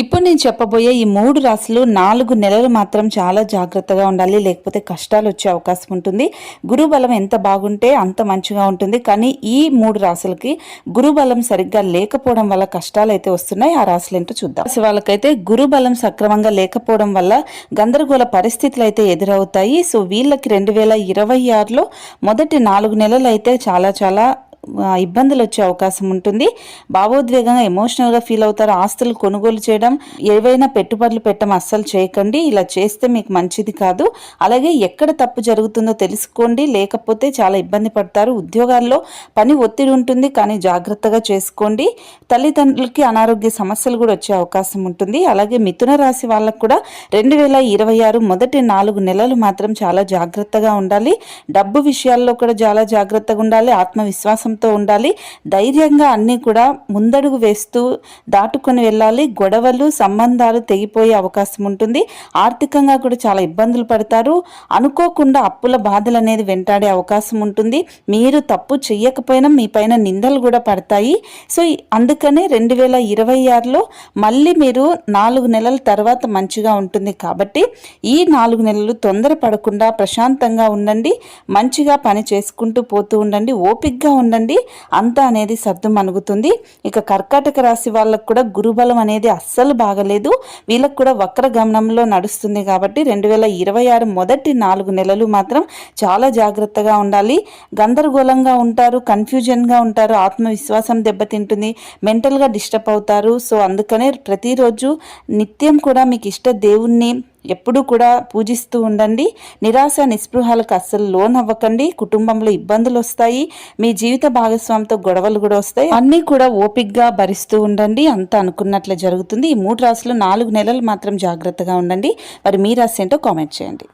ఇప్పుడు నేను చెప్పబోయే ఈ మూడు రాశులు నాలుగు నెలలు మాత్రం చాలా జాగ్రత్తగా ఉండాలి లేకపోతే కష్టాలు వచ్చే అవకాశం ఉంటుంది. గురుబలం ఎంత బాగుంటే అంత మంచిగా ఉంటుంది. కానీ ఈ మూడు రాశులకి గురుబలం సరిగ్గా లేకపోవడం వల్ల కష్టాలు అయితే వస్తున్నాయి. ఆ రాశులు ఏంటో చూద్దాం. రాశి వాళ్ళకైతే గురుబలం సక్రమంగా లేకపోవడం వల్ల గందరగోళ పరిస్థితులు అయితే ఎదురవుతాయి. సో వీళ్ళకి రెండు వేల ఇరవై ఆరులో మొదటి నాలుగు నెలలు అయితే చాలా చాలా ఇబ్బందులు వచ్చే అవకాశం ఉంటుంది. భావోద్వేగంగా ఎమోషనల్గా ఫీల్ అవుతారు. ఆస్తులు కొనుగోలు చేయడం ఏవైనా పెట్టుబడులు పెట్టడం అస్సలు చేయకండి. ఇలా చేస్తే మీకు మంచిది కాదు. అలాగే ఎక్కడ తప్పు జరుగుతుందో తెలుసుకోండి. లేకపోతే చాలా ఇబ్బంది పడతారు. ఉద్యోగాల్లో పని ఒత్తిడి ఉంటుంది కానీ జాగ్రత్తగా చేసుకోండి. తల్లిదండ్రులకి అనారోగ్య సమస్యలు కూడా వచ్చే అవకాశం ఉంటుంది. అలాగే మిథున రాశి వాళ్ళకు కూడా రెండు వేల ఇరవై ఆరు మొదటి నాలుగు నెలలు మాత్రం చాలా జాగ్రత్తగా ఉండాలి. డబ్బు విషయాల్లో కూడా చాలా జాగ్రత్తగా ఉండాలి. ఆత్మవిశ్వాసం ధైర్యంతో ఉండాలి. ధైర్యంగా అన్నీ కూడా ముందడుగు వేస్తూ దాటుకొని వెళ్ళాలి. గొడవలు సంబంధాలు తెగిపోయే అవకాశం ఉంటుంది. ఆర్థికంగా కూడా చాలా ఇబ్బందులు పడతారు. అనుకోకుండా అప్పుల బాధలు అనేది వెంటాడే అవకాశం ఉంటుంది. మీరు తప్పు చెయ్యకపోయినా మీ పైన నిందలు కూడా పడతాయి. సో అందుకనే రెండు వేల ఇరవై ఆరులో మళ్ళీ మీరు నాలుగు నెలల తర్వాత మంచిగా ఉంటుంది కాబట్టి ఈ నాలుగు నెలలు తొందర పడకుండా ప్రశాంతంగా ఉండండి. మంచిగా పని చేసుకుంటూ పోతూ ఉండండి. ఓపిక్గా ఉండండి. అంత అనేది సర్దు మనుగుతుంది. ఇక కర్కాటక రాశి వాళ్ళకు కూడా గురుబలం అనేది అస్సలు బాగలేదు. వీళ్ళకు కూడా వక్ర గమనంలో నడుస్తుంది కాబట్టి రెండు వేల ఇరవై ఆరు మొదటి నాలుగు నెలలు మాత్రం చాలా జాగ్రత్తగా ఉండాలి. గందరగోళంగా ఉంటారు కన్ఫ్యూజన్గా ఉంటారు ఆత్మవిశ్వాసం దెబ్బతింటుంది మెంటల్గా డిస్టర్బ్ అవుతారు. సో అందుకనే ప్రతిరోజు నిత్యం కూడా మీకు ఇష్ట దేవుణ్ణి ఎప్పుడూ కూడా పూజిస్తూ ఉండండి. నిరాశ నిస్పృహాలకు అస్సలు లోన్ అవ్వకండి కుటుంబంలో ఇబ్బందులు వస్తాయి. మీ జీవిత భాగస్వామితో గొడవలు కూడా వస్తాయి. అన్నీ కూడా ఓపిక్గా భరిస్తూ ఉండండి. అంత అనుకున్నట్లే జరుగుతుంది. ఈ మూడు రాసులు నాలుగు నెలలు మాత్రం జాగ్రత్తగా ఉండండి. మరి మీ రాశి ఏంటో కామెంట్ చేయండి.